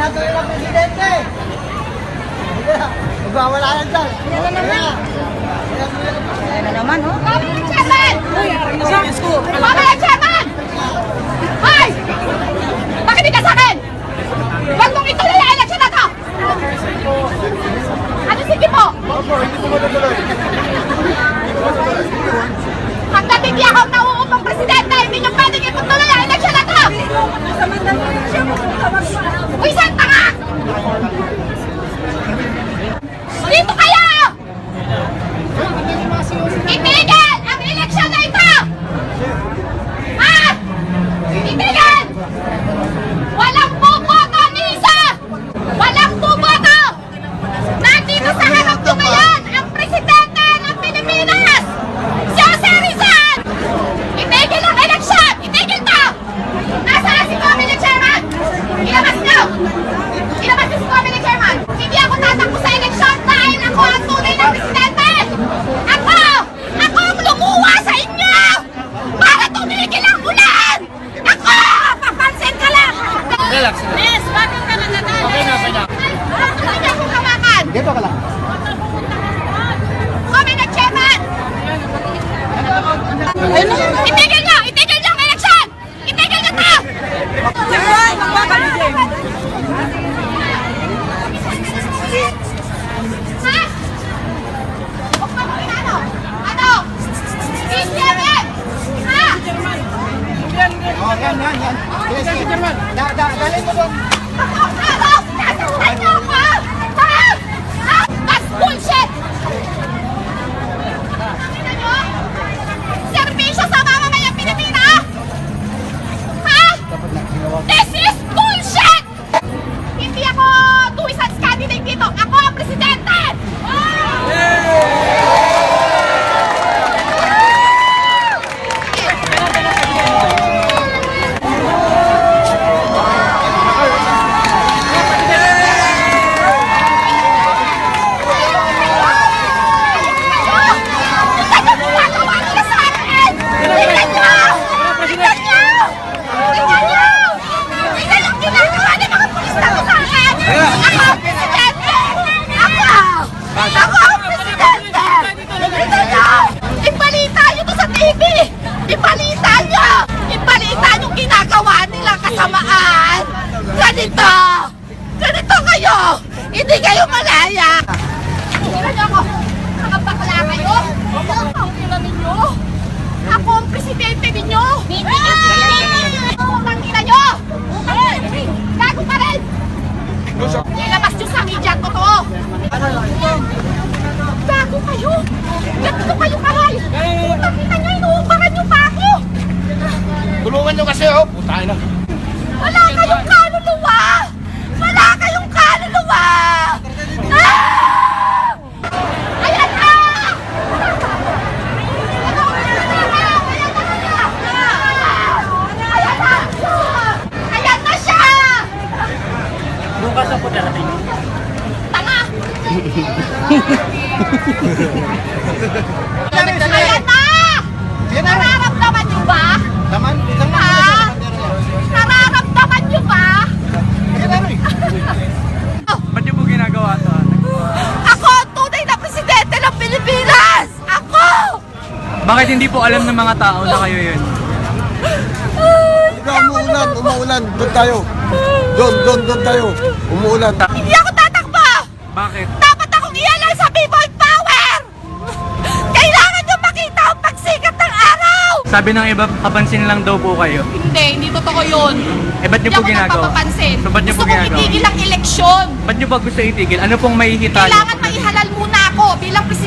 Senator na presidente. Magwawala yan dyan. Yan na naman. Ayan na naman, oh. Pamela Chairman! Pamela Chairman! Hoy! Makinig ka sa akin! Huwag mong ituloy ang eleksyon na to! Ano sige po? Opo, hindi ko matutuloy. Hanggat hindi ako nauupang presidente, hindi nyo pwedeng itutuloy ang eleksyon na to! Uy, saan tanga? Dito kayo! Itigil ang eleksyon na ito! Ha? Itigil! Walang buboto ni isa! Walang buboto! Nandito sa harap ko ngayon ang presidente ng Pilipinas! Si Jose Rizal! Itigil ang eleksyon! Itigil to! Nasaan si Comedy Chairman? Ilabas niyo! Ilabas niyo si Comedy Chairman! Hindi ako tatakbo sa eleksyon dahil ako ang tunay na presidente! Ako! Ako ang lumuwa sa inyo! Para tumigil ang ulan! Ako! Papansin ka lang! Relax. Miss, bakit ka nananalo? Okay na, okay na. Bakit hindi ako hawakan? Dito ka lang. Comedy Chairman! Itigil niyo! Itigil niyo ang eleksyon! Itigil niyo to! Ha? Huwag ka mong inano. Ano? PCMM! Ha? Oh, yan, yan, yan. Sige, sige. Da, da, dalhin mo doon. Ako, ano? Sinasunan niyo ako! Ha? Ha? That's bullshit! Nakita niyo? Serbisyo sa mamamayang Pilipina! Ha? This is bullshit! Hindi ako tuwisang candidate dito. Ako ang presidente! Ano ginagawa nila sa akin? Tingnan niyo! Tingnan niyo! Tingnan niyo! Tingnan yung ginagawa ng mga pulis na to sa akin! Ako ang presidente! Ako! Ako ang presidente! Tingnan niyo! Ibalita niyo to sa TV! Ibalita niyo! Ibalita yung ginagawa nila kasamaan! Ganito! Ganito kayo! Hindi Tingnan niyo ako! Mga bakla kayo! Ang ina ninyo! Ako ang presidente ninyo! Ako ang ina nyo! Gago pa rin! Ilabas nyo sa media ang totoo! Gago kayo! Ganito kayo karal! Putang ina nyo, inuuparan nyo pa ako! Tulungan nyo kasi, oh. Putay na. Wala kayong kaluluwa! Wala kayong kaluluwa! Ah! Ayan na! Ayan na! Ayan na siya! Bukas ako darating. Tanga! Ayan na! Na. Nararamdaman niyo ba? Taman, isang Ha? Nararamdaman niyo ba? Na. Ba't niyo po ginagawa to? Ako ang tunay na presidente ng Pilipinas! Ako! Bakit hindi po alam ng mga tao na kayo yun? Ikaw, umuulan, umuulan. Doon tayo. Doon, doon, doon tayo. Umuulan. Hindi ako tatakbo! Bakit? Dapat akong ialay sa people power! Kailangan nyo makita ang pagsikat ng araw! Sabi ng iba, kapansin lang daw po kayo. Hindi, hindi totoo yun. Eh, ba't niyo Hindi po ako ginagawa? nagpapapansin. So, ba't niyo Gusto po kong ginagawa? itigil ang eleksyon. Ba't niyo ba gusto itigil? Ano pong mahihita? Kailangan maihalal muna ako bilang presidente